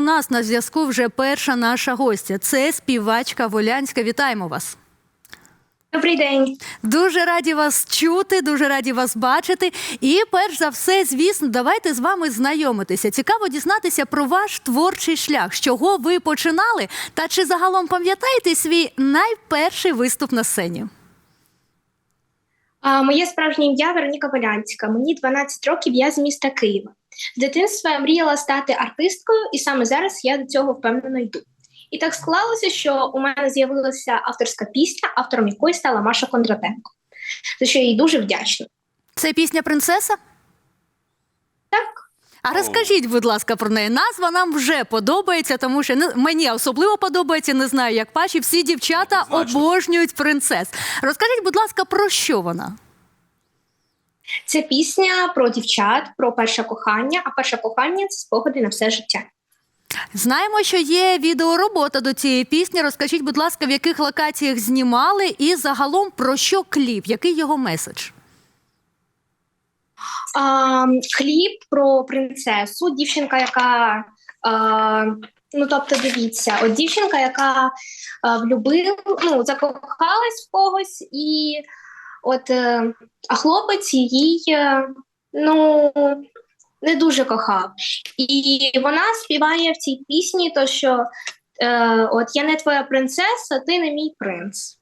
у нас на зв'язку вже перша наша гостя. Це співачка Волянська. Вітаємо вас. Добрий день. Дуже раді вас чути, дуже раді вас бачити. І перш за все, звісно, давайте з вами знайомитися. Цікаво дізнатися про ваш творчий шлях, з чого ви починали, та чи загалом пам'ятаєте свій найперший виступ на сцені? А, моє справжнє ім'я Вероніка Волянська. Мені 12 років, я з міста Києва. З дитинства я мріяла стати артисткою, і саме зараз я до цього впевнено йду. І так склалося, що у мене з'явилася авторська пісня, автором якої стала Маша Кондратенко. За що я їй дуже вдячна. Це пісня принцеса? Так. А розкажіть, будь ласка, про неї. Назва нам вже подобається, тому що не- мені особливо подобається. Не знаю, як пачі. Всі дівчата обожнюють принцес. Розкажіть, будь ласка, про що вона? Це пісня про дівчат, про перше кохання, а перше кохання це спогади на все життя. Знаємо, що є відеоробота до цієї пісні. Розкажіть, будь ласка, в яких локаціях знімали, і загалом про що кліп, який його меседж? А, кліп про принцесу, дівчинка, яка. А, ну, тобто, дивіться, от дівчинка, яка влюбила, ну, закохалась в когось, і от, е, а хлопець її е, ну, не дуже кохав. І вона співає в цій пісні, то що е, от я не твоя принцеса, ти не мій принц.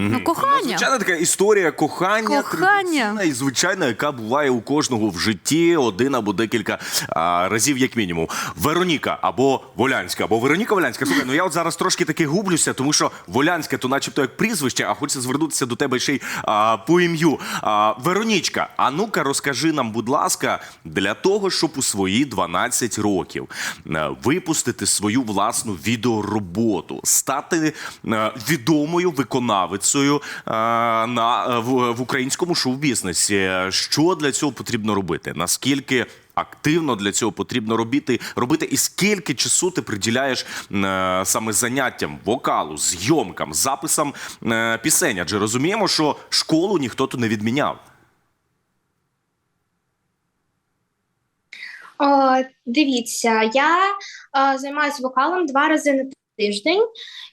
Ну, кохання. Звичайна така історія кохання, Кохання. традиційна і звичайна, яка буває у кожного в житті один або декілька а, разів, як мінімум. Вероніка або Волянська, або Вероніка Волянська. Слухай, ну я от зараз трошки таки гублюся, тому що Волянська, то начебто як прізвище, а хочеться звернутися до тебе ще й а, по ім'ю. А, Веронічка, а ну-ка розкажи нам, будь ласка, для того, щоб у свої 12 років е, випустити свою власну відеороботу, стати е, відомою виконавицею е, на е, в, в українському шоу-бізнесі. Що для цього потрібно робити? Наскільки активно для цього потрібно робити, робити, і скільки часу ти приділяєш е, саме заняттям вокалу, зйомкам, записам е, пісень? Адже розуміємо, що школу ніхто тут не відміняв. О, дивіться, я е, займаюся вокалом два рази на тиждень,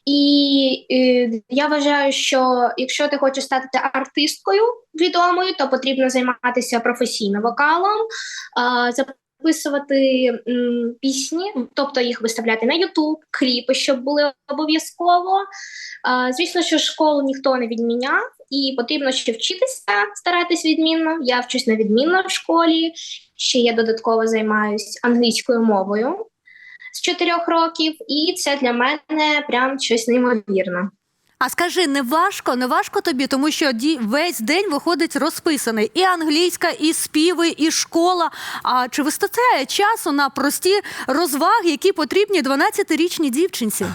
і е, я вважаю, що якщо ти хочеш стати артисткою відомою, то потрібно займатися професійно вокалом, записувати пісні, тобто їх виставляти на Ютуб, кліпи, щоб були обов'язково. Звісно, що школу ніхто не відміняв, і потрібно ще вчитися, старатись відмінно. Я вчусь на відмінно в школі. Ще я додатково займаюся англійською мовою з чотирьох років, і це для мене прям щось неймовірне. А скажи, не важко, не важко тобі, тому що ді- весь день виходить розписаний і англійська, і співи, і школа. А чи вистачає часу на прості розваги, які потрібні 12-річній дівчинці?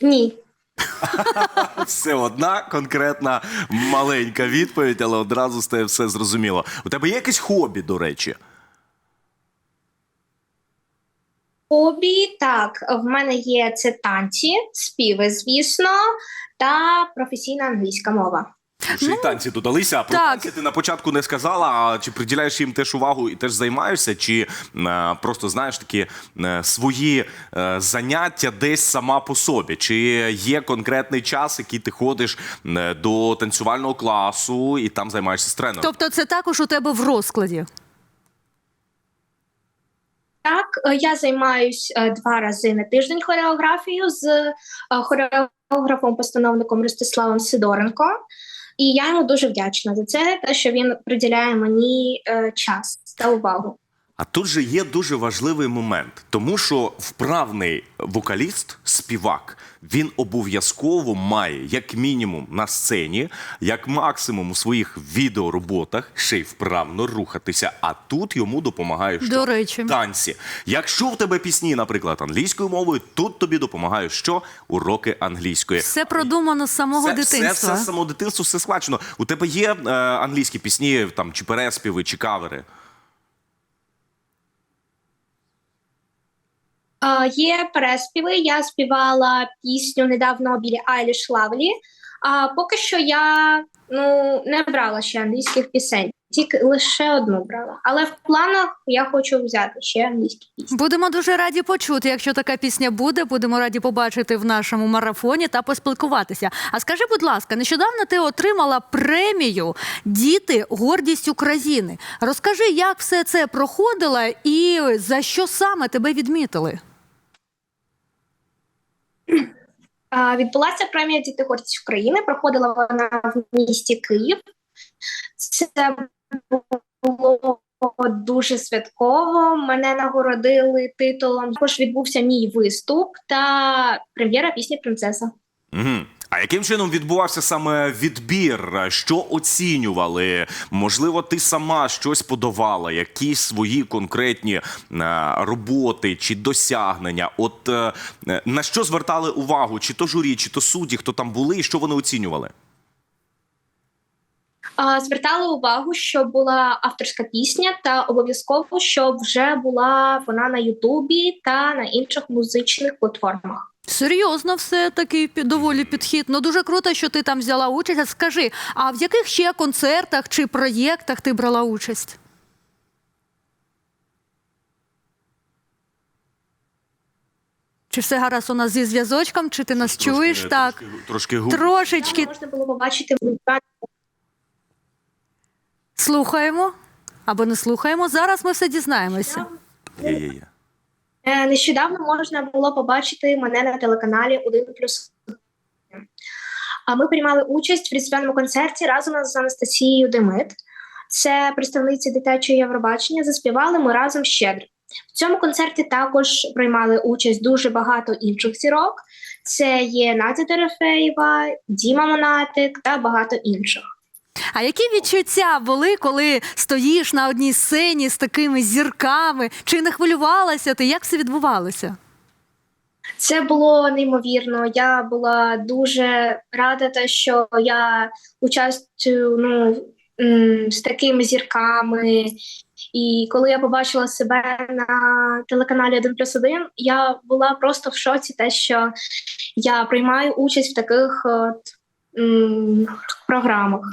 Ні. Все одна конкретна маленька відповідь, але одразу стає все зрозуміло. У тебе є якесь хобі, до речі? Хобі, так, в мене є це танці, співи, звісно, та професійна англійська мова. Ще й танці додалися, а про так. танці ти на початку не сказала. А чи приділяєш їм теж увагу і теж займаєшся, чи е, просто знаєш такі е, свої е, заняття десь сама по собі? Чи є конкретний час, який ти ходиш е, до танцювального класу і там займаєшся з тренером? Тобто, це також у тебе в розкладі. Так, е, я займаюся два рази на тиждень хореографією з е, хореографом-постановником Ростиславом Сидоренко. І я йому дуже вдячна за це, те, що він приділяє мені е, час та увагу. А тут же є дуже важливий момент, тому що вправний вокаліст, співак, він обов'язково має, як мінімум, на сцені, як максимум у своїх відеороботах ще й вправно рухатися. А тут йому допомагає що? До речі. танці. Якщо в тебе пісні, наприклад, англійською мовою, тут тобі допомагають що? Уроки англійської. Все продумано з самого Це, дитинства. Все, все з самого дитинства, все схвачено. У тебе є е, англійські пісні, там чи переспіви, чи кавери. Є переспіви. Я співала пісню недавно білі Айліш Лавлі. А поки що я ну не брала ще англійських пісень, тільки лише одну брала. Але в планах я хочу взяти ще англійські пісні. Будемо дуже раді почути, якщо така пісня буде. Будемо раді побачити в нашому марафоні та поспілкуватися. А скажи, будь ласка, нещодавно ти отримала премію Діти гордість України. Розкажи, як все це проходило і за що саме тебе відмітили? Відбулася премія Діти гордість України. Проходила вона в місті Київ. Це було дуже святково. Мене нагородили титулом. Також відбувся мій виступ та прем'єра пісні Принцеса. Угу. А яким чином відбувався саме відбір? Що оцінювали? Можливо, ти сама щось подавала, якісь свої конкретні е, роботи чи досягнення? От е, на що звертали увагу? Чи то журі, чи то судді, хто там були, і що вони оцінювали? Звертали увагу, що була авторська пісня, та обов'язково, щоб вже була вона на Ютубі та на інших музичних платформах. Серйозно, все такий доволі підхід. Ну дуже круто, що ти там взяла участь. А Скажи, а в яких ще концертах чи проєктах ти брала участь? Чи все гаразд у нас зі зв'язочком? Чи ти нас чуєш? Трошки- так, Трошки, трошки губ. трошечки Можна було побачити слухаємо або не слухаємо. Зараз ми все дізнаємося. Є-є-є. Е, Нещодавно можна було побачити мене на телеканалі 1 плюс. А ми приймали участь в різдвяному концерті разом з Анастасією Демит. Це представниця дитячого Євробачення. Заспівали ми разом щедро. В цьому концерті також приймали участь дуже багато інших зірок. Це є Надя Дорофеєва, Діма Монатик та багато інших. А які відчуття були, коли стоїш на одній сцені з такими зірками? Чи не хвилювалася ти? Як все відбувалося? Це було неймовірно. Я була дуже рада, те, що я участвую ну, з такими зірками. І коли я побачила себе на телеканалі 1 плюс 1, я була просто в шоці, те, що я приймаю участь в таких от, м, програмах.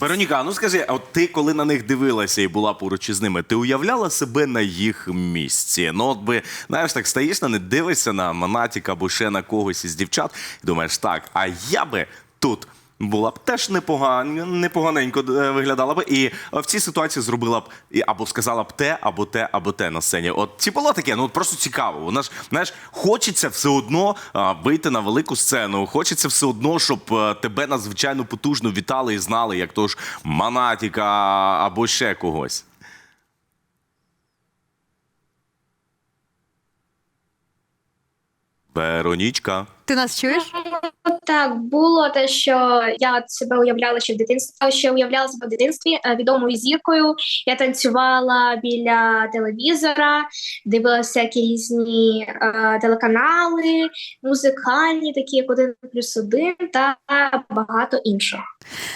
Вероніка, ну скажи, от ти коли на них дивилася і була поруч із ними, ти уявляла себе на їх місці? Ну, от би, знаєш, так стоїш на не дивишся на Монатіка або ще на когось із дівчат, і думаєш, так, а я би тут. Була б теж непоган, непоганенько е, виглядала б, і в цій ситуації зробила б або сказала б те, або те, або те на сцені. От чи було таке? Ну просто цікаво. Вона ж знаєш, хочеться все одно а, вийти на велику сцену. Хочеться все одно, щоб е, тебе надзвичайно потужно вітали і знали, як то ж Манатіка або ще когось. Веронічка. Ти нас чуєш? Так, було те, що я себе уявляла ще в дитинстві, ще уявляла себе в дитинстві е, відомою зіркою. Я танцювала біля телевізора, дивилася які різні е, телеканали, музикальні, такі як один плюс один та багато інших.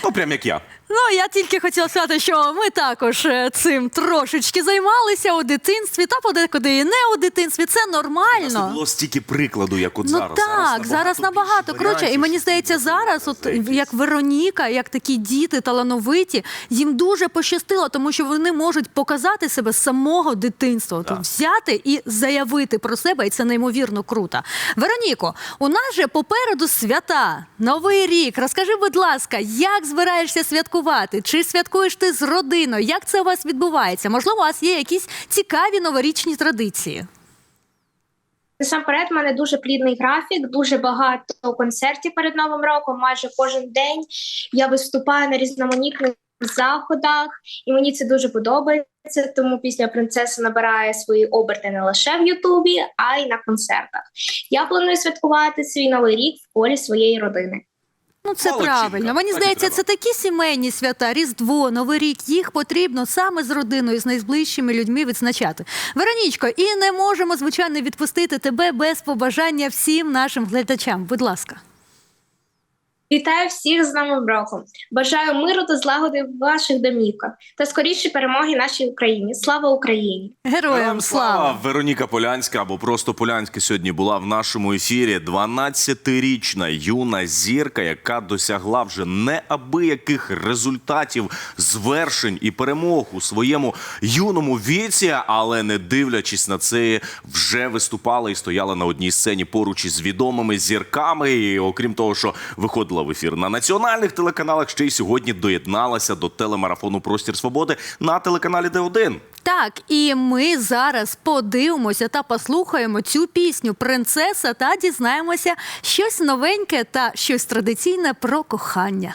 Ну, прям як я. Ну, я тільки хотіла сказати, що ми також е, цим трошечки займалися у дитинстві, та подекуди і не у дитинстві. Це нас нормально. було стільки прикладу, як от Ну зараз. так, зараз набагато більше круче. І мені здається, зараз, от як Вероніка, як такі діти талановиті, їм дуже пощастило, тому що вони можуть показати себе з самого дитинства, От взяти і заявити про себе, і це неймовірно круто. Вероніко, у нас же попереду свята, новий рік. Розкажи, будь ласка, як збираєшся святкувати? Чи святкуєш ти з родиною? Як це у вас відбувається? Можливо, у вас є якісь цікаві новорічні традиції? Насамперед, в мене дуже плідний графік, дуже багато концертів перед новим роком. Майже кожен день я виступаю на різноманітних заходах, і мені це дуже подобається. Тому після принцеси набирає свої оберти не лише в Ютубі, а й на концертах. Я планую святкувати свій новий рік в колі своєї родини. Ну, це Молодчинка. правильно. Мені Так і здається, треба. це такі сімейні свята, Різдво, Новий рік. Їх потрібно саме з родиною, з найближчими людьми відзначати. Веронічко, і не можемо, звичайно, відпустити тебе без побажання всім нашим глядачам. Будь ласка. Вітаю всіх з новим роком. Бажаю миру та злагоди в ваших домівках та скоріше перемоги нашій Україні. Слава Україні! Героям слава! Вероніка Полянська або просто Полянська сьогодні була в нашому ефірі. 12-річна юна зірка, яка досягла вже неабияких результатів, звершень і перемог у своєму юному віці, але не дивлячись на це, вже виступала і стояла на одній сцені поруч із відомими зірками. І окрім того, що виходила в ефір на національних телеканалах, ще й сьогодні доєдналася до телемарафону Простір Свободи на телеканалі Д1. Так, і ми зараз подивимося та послухаємо цю пісню Принцеса та дізнаємося щось новеньке та щось традиційне про кохання.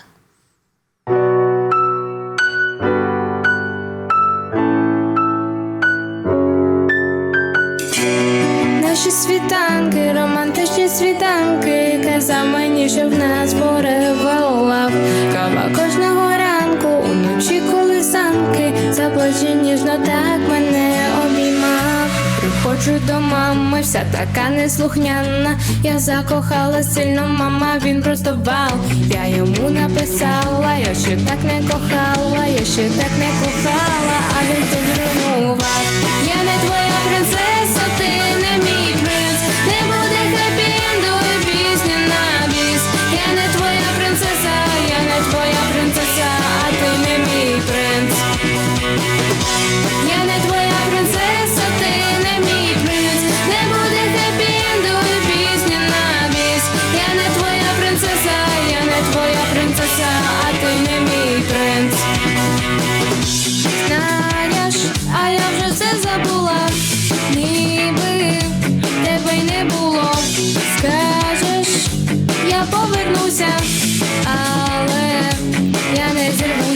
Кава кожного ранку, уночі колисанки, заплачі ніжно так мене обіймав. Приходжу до мами, вся така неслухняна. Я закохала сильно, мама, він просто вау. Я йому написала, я ще так не кохала, я ще так не кохала, а він тут зруйнував. Я не твоя принцеса,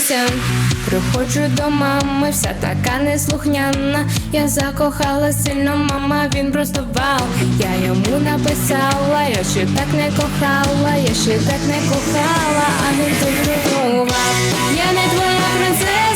зірвуся. Приходжу до мами, вся така неслухняна. Я закохала сильно, мама, він просто вал. Я йому написала, я ще так не кохала, я ще так не кохала, а він тут. Я не твоя принцеса.